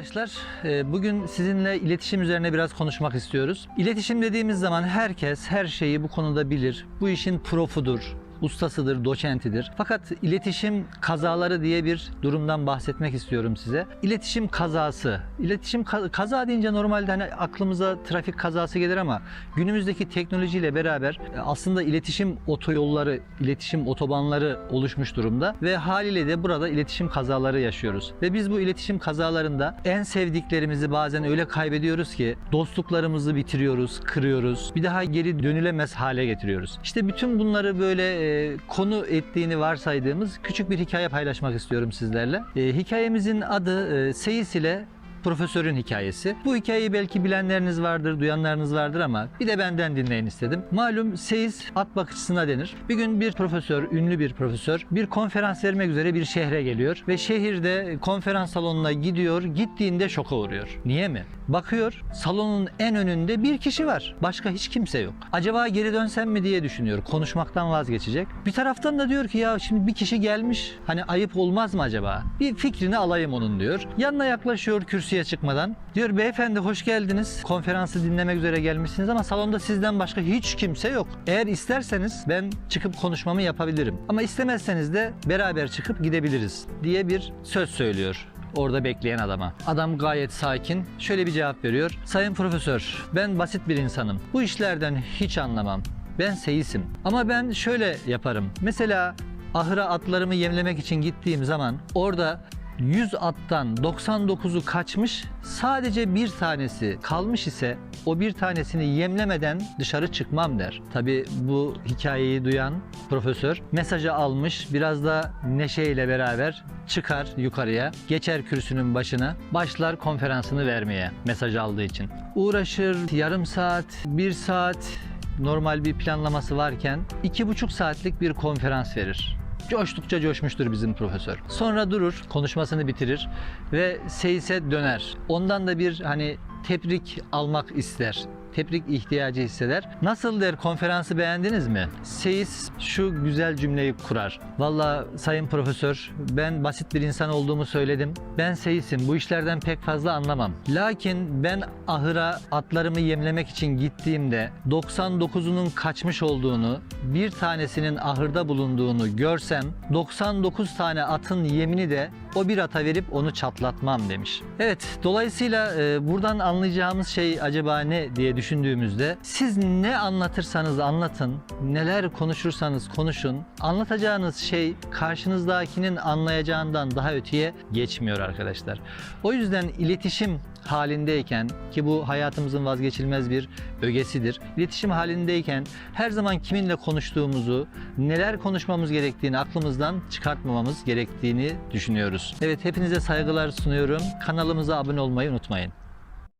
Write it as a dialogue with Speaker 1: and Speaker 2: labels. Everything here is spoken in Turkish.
Speaker 1: arkadaşlar. Ee, Bugün sizinle iletişim üzerine biraz konuşmak istiyoruz. İletişim dediğimiz zaman herkes her şeyi bu konuda bilir. Bu işin profudur ustasıdır, doçentidir. Fakat iletişim kazaları diye bir durumdan bahsetmek istiyorum size. İletişim kazası. İletişim ka- kaza deyince normalde hani aklımıza trafik kazası gelir ama günümüzdeki teknolojiyle beraber e, aslında iletişim otoyolları, iletişim otobanları oluşmuş durumda ve haliyle de burada iletişim kazaları yaşıyoruz. Ve biz bu iletişim kazalarında en sevdiklerimizi bazen öyle kaybediyoruz ki dostluklarımızı bitiriyoruz, kırıyoruz. Bir daha geri dönülemez hale getiriyoruz. İşte bütün bunları böyle e, konu ettiğini varsaydığımız küçük bir hikaye paylaşmak istiyorum sizlerle. E, hikayemizin adı e, Seyis ile Profesörün hikayesi. Bu hikayeyi belki bilenleriniz vardır, duyanlarınız vardır ama bir de benden dinleyin istedim. Malum seyis at bakıcısına denir. Bir gün bir profesör, ünlü bir profesör bir konferans vermek üzere bir şehre geliyor ve şehirde konferans salonuna gidiyor. Gittiğinde şoka uğruyor. Niye mi? Bakıyor salonun en önünde bir kişi var. Başka hiç kimse yok. Acaba geri dönsem mi diye düşünüyor. Konuşmaktan vazgeçecek. Bir taraftan da diyor ki ya şimdi bir kişi gelmiş. Hani ayıp olmaz mı acaba? Bir fikrini alayım onun diyor. Yanına yaklaşıyor kürsüye çıkmadan. Diyor beyefendi hoş geldiniz. Konferansı dinlemek üzere gelmişsiniz ama salonda sizden başka hiç kimse yok. Eğer isterseniz ben çıkıp konuşmamı yapabilirim. Ama istemezseniz de beraber çıkıp gidebiliriz diye bir söz söylüyor orada bekleyen adama. Adam gayet sakin şöyle bir cevap veriyor. Sayın profesör ben basit bir insanım. Bu işlerden hiç anlamam. Ben seyisim. Ama ben şöyle yaparım. Mesela ahıra atlarımı yemlemek için gittiğim zaman orada 100 attan 99'u kaçmış sadece bir tanesi kalmış ise o bir tanesini yemlemeden dışarı çıkmam der. Tabi bu hikayeyi duyan profesör mesajı almış biraz da neşeyle beraber çıkar yukarıya geçer kürsünün başına başlar konferansını vermeye mesaj aldığı için. Uğraşır yarım saat bir saat normal bir planlaması varken iki buçuk saatlik bir konferans verir. Coştukça coşmuştur bizim profesör. Sonra durur, konuşmasını bitirir ve Seyis'e döner. Ondan da bir hani tebrik almak ister. Tebrik ihtiyacı hisseder. Nasıl der konferansı beğendiniz mi? Seyis şu güzel cümleyi kurar. Valla sayın profesör ben basit bir insan olduğumu söyledim. Ben Seyis'im bu işlerden pek fazla anlamam. Lakin ben ahıra atlarımı yemlemek için gittiğimde 99'unun kaçmış olduğunu bir tanesinin ahırda bulunduğunu görsem 99 tane atın yemini de o bir ata verip onu çatlatmam demiş. Evet dolayısıyla e, buradan anlayacağımız şey acaba ne diye düşündüğümüzde siz ne anlatırsanız anlatın, neler konuşursanız konuşun, anlatacağınız şey karşınızdakinin anlayacağından daha öteye geçmiyor arkadaşlar. O yüzden iletişim halindeyken ki bu hayatımızın vazgeçilmez bir ögesidir. İletişim halindeyken her zaman kiminle konuştuğumuzu, neler konuşmamız gerektiğini aklımızdan çıkartmamamız gerektiğini düşünüyoruz. Evet hepinize saygılar sunuyorum. Kanalımıza abone olmayı unutmayın.